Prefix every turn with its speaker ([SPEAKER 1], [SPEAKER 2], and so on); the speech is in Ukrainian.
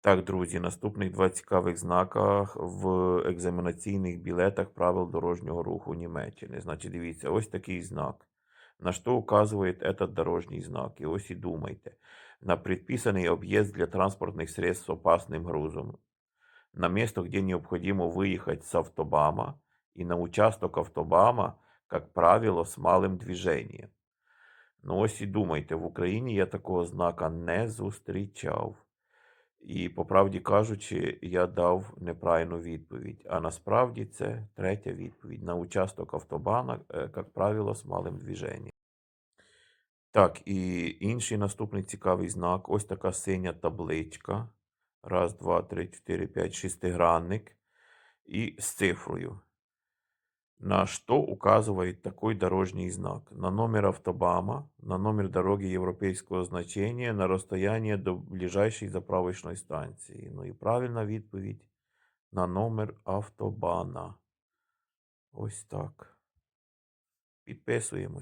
[SPEAKER 1] Так, друзі, наступних два цікавих знаках в екзаменаційних білетах правил дорожнього руху Німеччини. Значить, дивіться, ось такий знак. На что указывает этот дорожний знак? И ось и думайте. На предписанный объезд для транспортных средств с опасным грузом. На место, где необходимо выехать с автобама. И на участок автобама, как правило, с малым движением. Ну ось і думайте, в Україні я такого знака не зустрічав. І, по правді кажучи, я дав неправильну відповідь. А насправді це третя відповідь. На участок автобана, е, як правило, з малим движенням. Так, і інший наступний цікавий знак. Ось така синя табличка. Раз, два, три, чотири, п'ять, шестигранник. І з цифрою. На что указывает такой дорожний знак? На номер автобама, на номер дороги европейского значения, на розстояние до ближайшей заправочної станції. Ну і правильна відповідь на номер автобана. Ось так. Підписуємо.